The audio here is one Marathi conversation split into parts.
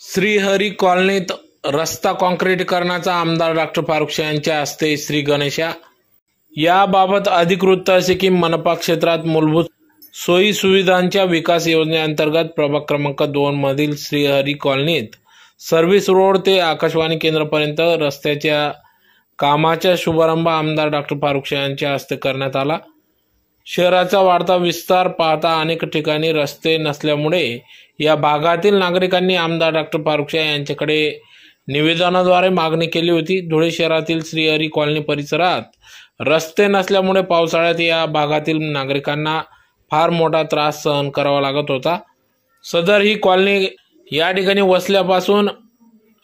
श्रीहरी कॉलनीत रस्ता काँक्रिटीकरणाचा आमदार डॉक्टर फारुख यांच्या हस्ते श्री गणेशा याबाबत अधिक वृत्त असे की मनपा क्षेत्रात मूलभूत सोयी सुविधांच्या विकास योजनेअंतर्गत प्रभाग क्रमांक दोन मधील श्रीहरी कॉलनीत सर्व्हिस रोड ते आकाशवाणी केंद्रापर्यंत रस्त्याच्या कामाचा शुभारंभ आमदार डॉक्टर फारुख यांच्या हस्ते करण्यात आला. शहराचा वाढता विस्तार पाहता अनेक ठिकाणी रस्ते नसल्यामुळे या भागातील नागरिकांनी आमदार डॉक्टर फारुखशा यांच्याकडे निवेदनाद्वारे मागणी केली होती. धुळे शहरातील श्रीहरी कॉलनी परिसरात रस्ते नसल्यामुळे पावसाळ्यात या भागातील नागरिकांना फार मोठा त्रास सहन करावा लागत होता. सदर ही कॉलनी या ठिकाणी वसल्यापासून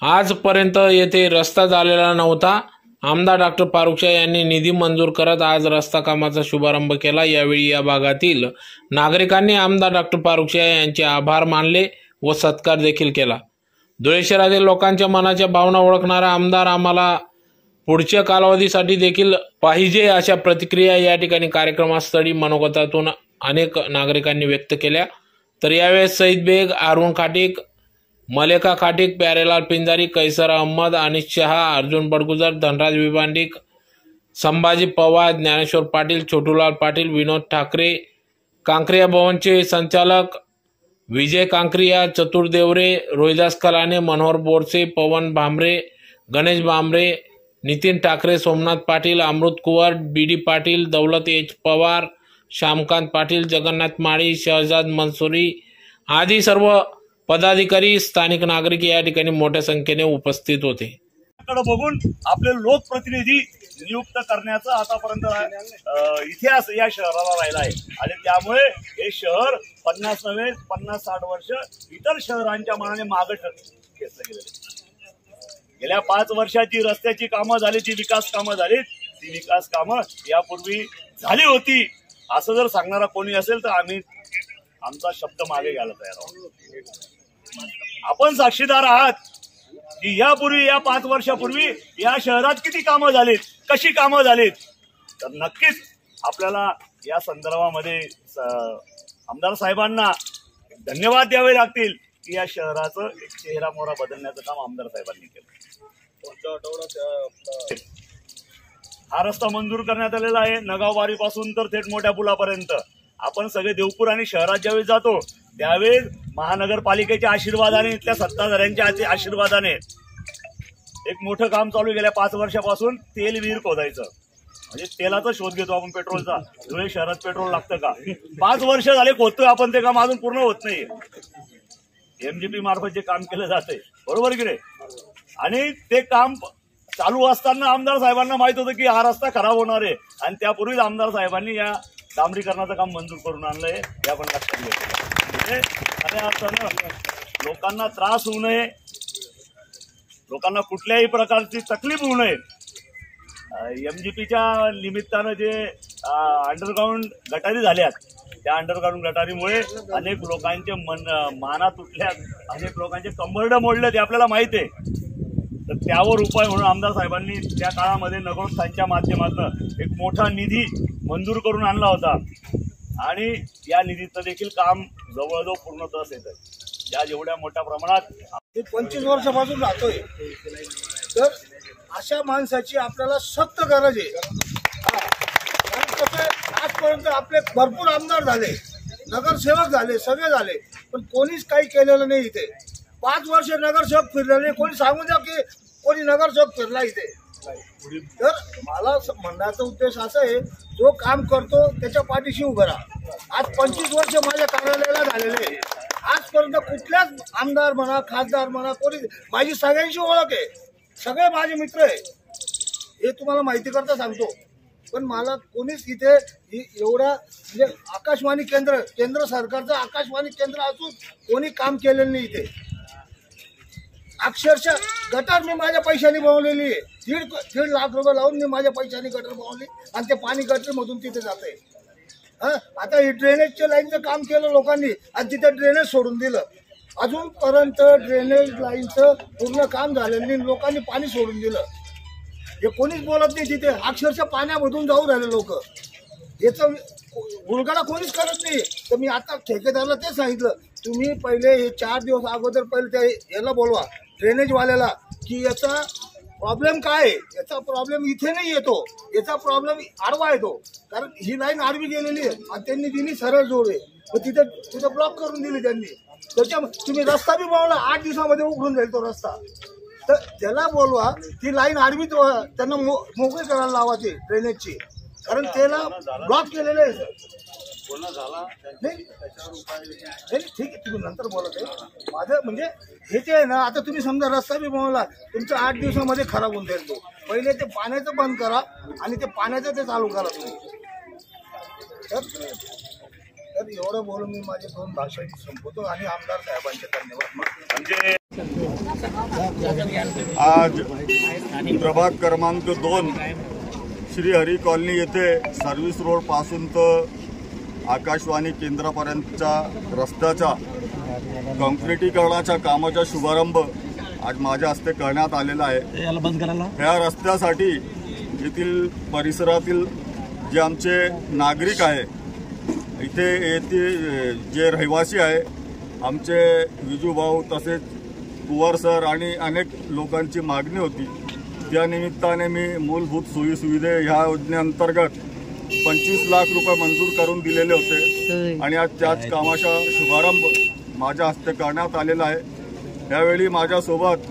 आजपर्यंत येथे रस्ता झालेला नव्हता. आमदार डॉक्टर पारुक्षा यांनी निधी मंजूर करत आज रस्ता कामाचा शुभारंभ केला. यावेळी या भागातील नागरिकांनी आमदार डॉक्टर पारुक्षा यांचे आभार मानले व सत्कार देखील केला. धुळे शहरातील लोकांच्या मनाच्या भावना ओळखणारा आमदार आम्हाला पुढच्या कालावधीसाठी देखील पाहिजे अशा प्रतिक्रिया या ठिकाणी कार्यक्रमास्थळी मनोगतातून अनेक नागरिकांनी व्यक्त केल्या. तर यावेळेस सईद बेग अरुण खाटीक मलेका खाटिक प्यारेलाल पिंजारी कैसर अहमद अनिश शहा अर्जुन बडगुजर धनराज विभांडिक संभाजी पवार ज्ञानेश्वर पाटील छोटूलाल पाटील विनोद ठाकरे कांक्रिया भवनचे संचालक Vijay Kankriya Chatur Devare Rohidas Kalane Manohar Borse Pawan Bhambare Ganesh Bhambare Nitin Thackeray Somnath Patil Amrut Kuwar B D Patil Daulat H Pawar Shyamkant Patil Jagannath Mali Shahzad Mansuri आदी सर्व पदाधिकारी स्थानिक नागरिक या ठिकाणी मोठ्या संख्येने उपस्थित होते. बघून आपले लोकप्रतिनिधी नियुक्त करण्याचा आतापर्यंत इतिहास या शहराला राहिला आहे. आणि त्यामुळे हे शहर पन्नास नव्हे पन्नास साठ वर्ष इतर शहरांच्या मनाने मागे घेतलं गेलेलं गेल्या पाच वर्षाची रस्त्याची कामं झाली ती विकास कामं झाली ती विकास कामं यापूर्वी झाली होती. असं जर सांगणारा कोणी असेल तर आम्ही आमचा शब्द मागे घ्यायला तयार आहोत. आपण साक्षीदार आहात. की यापूर्वी या पाच वर्षापूर्वी या शहरात किती कामं झालीत? कशी कामं झालीत? तर नक्कीच आपल्याला या संदर्भामध्ये आमदार साहेबांना धन्यवाद द्यावे लागतील की या शहराचं एक चेहरा मोहरा बदलण्याचं काम आमदार साहेबांनी केलं. हा रस्ता मंजूर करण्यात आलेला आहे. नगावबारी पासून तर थेट मोठ्या पुलापर्यंत. आपण सगळे देवपूर आणि शहरात ज्यावेळी जातो त्यावेळेस महानगरपालिकेच्या आशीर्वादाने इथल्या सत्ताधाऱ्यांच्या आशीर्वादाने एक मोठं काम चालू गेल्या पाच वर्षापासून तेल विहीर खोदायचं. म्हणजे तेलाचा शोध घेतो आपण पेट्रोलचा. धुळे शहरात पेट्रोल लागतं का? पाच वर्ष झाले खोदतोय आपण ते काम अजून पूर्ण होत नाही एमजीपी मार्फत जे काम केलं जाते बरोबर की नाही? आणि ते काम चालू असताना आमदार साहेबांना माहीत होतं की हा रस्ता खराब होणार आहे. आणि त्यापूर्वीच आमदार साहेबांनी या डांबरीकरणाचं काम मंजूर करून आणलंय हे आपण लक्षात घेतलं म्हणजे खऱ्या अर्थानं लोकांना त्रास होऊ नये. लोकांना कुठल्याही प्रकारची तकलीफ होऊ नये. एमजीपीच्या निमित्तानं जे अंडरग्राऊंड गटारी झाल्यात त्या अंडरग्राऊंड गटारीमुळे अनेक लोकांचे मन माना तुटल्यात अनेक लोकांचे कंबरडं मोडले ते आपल्याला माहीत आहे. तर त्यावर उपाय म्हणून आमदार साहेबांनी त्या काळामध्ये नगरस्थांच्या माध्यमातून एक मोठा निधी मंजूर करून आणला होता. आणि या निधीचं देखील काम जवळजवळ पूर्णत्वास येतं या जेवढ्या मोठ्या प्रमाणात मी पंचवीस वर्षापासून राहतोय. तर अशा माणसाची आपल्याला सक्त गरज आहे. आहे, आजपर्यंत आपले भरपूर आमदार झाले नगरसेवक झाले सगळे झाले पण कोणीच काही केलेलं नाही इथे. पाच वर्ष नगरसेवक फिरले नाही कोणी सांगू द्या की कोणी नगरसेवक फिरला इथे. तर मला म्हणण्याचा उद्देश असा आहे जो काम करतो त्याच्या पाठीशी उभं राहा. आज पंचवीस वर्ष माझ्या कार्यालयाला झालेले आहे. आजपर्यंत कुठल्याच आमदार म्हणा खासदार म्हणा कोणी माझी सगळ्यांशी ओळख आहे. सगळे माझे मित्र आहे. हे तुम्हाला माहिती करता सांगतो. पण मला कोणीच इथे एवढा म्हणजे आकाशवाणी केंद्र केंद्र सरकारचं आकाशवाणी केंद्र असून कोणी काम केलेलं नाही इथे. अक्षरशः गटार मी माझ्या पैशाने बनवलेली आहे. दीड दीड लाख रुपये लावून मी माझ्या पैशाने गटर बनवली आणि ते पाणी गटरीमधून तिथे जाते. हं? आता हे ड्रेनेजच्या लाईनचं काम केलं लोकांनी आणि तिथे ड्रेनेज सोडून दिलं. अजूनपर्यंत ड्रेनेज लाईनचं पूर्ण काम झालेलं नाही. लोकांनी पाणी सोडून दिलं. हे कोणीच बोलत नाही तिथे. अक्षरशः पाण्यामधून जाऊ राहिले लोक. याचा उलगडा कोणीच करत नाही. तर मी आता ठेकेदारला ते सांगितलं तुम्ही पहिले हे चार दिवस अगोदर पहिले त्या याला बोलवा. ड्रेनेजवाल्याला की याचा प्रॉब्लेम काय आहे? याचा प्रॉब्लेम इथे नाही येतो. याचा प्रॉब्लेम आडवा येतो. कारण ही लाईन आडवी गेलेली आहे आणि त्यांनी दिली सरळ जोड आहे मग तिथे तिथे ब्लॉक करून दिली त्यांनी. त्याच्या तुम्ही रस्ता बी बनवला आठ दिवसामध्ये उघडून जाईल तो रस्ता. तर त्याला बोलवा ती लाईन आडवी त्यांना मो- मोकळी करायला लावा ते ड्रेनेजची. कारण त्याला ब्लॉक केलेलं आहे सर नाही नाही, ठीक आहे तुम्ही नंतर बोलत आहे. माझं म्हणजे हे जे आहे ना आता तुम्ही समजा रस्ता बी बनवला तुमचा आठ दिवसामध्ये खराब होऊन जाईल तो. पहिले ते पाण्याचं बंद करा आणि ते पाण्याचं ते चालू करा तुम्ही. तर तर एवढं बोलून मी माझे दोन भाषण संपवतो आणि आमदार साहेबांचे धन्यवाद म्हणजे आज प्रभाग क्रमांक दोन श्रीहरी कॉलनी येथे सर्व्हिस रोडपासून तर आकाशवाणी केंद्रापर्यंतच्या रस्त्याच्या कॉन्क्रिटीकरणाच्या कामाचा शुभारंभ आज माझ्या हस्ते करण्यात आलेला आहे. ह्या रस्त्यासाठी येथील परिसरातील जे आमचे नागरिक आहे इथे येथील जे रहिवासी आहे आमचे विजूभाऊ तसेच कुवार सर आणि अनेक लोकांची मागणी होती. त्या निमित्ताने मी मूलभूत सोयीसुविधे ह्या योजनेअंतर्गत पंचवीस लाख रुपये मंजूर करून दिलेले होते. आणि आज त्याच कामाचा शुभारंभ माझ्या हस्ते करण्यात आलेला आहे. यावेळी माझ्यासोबत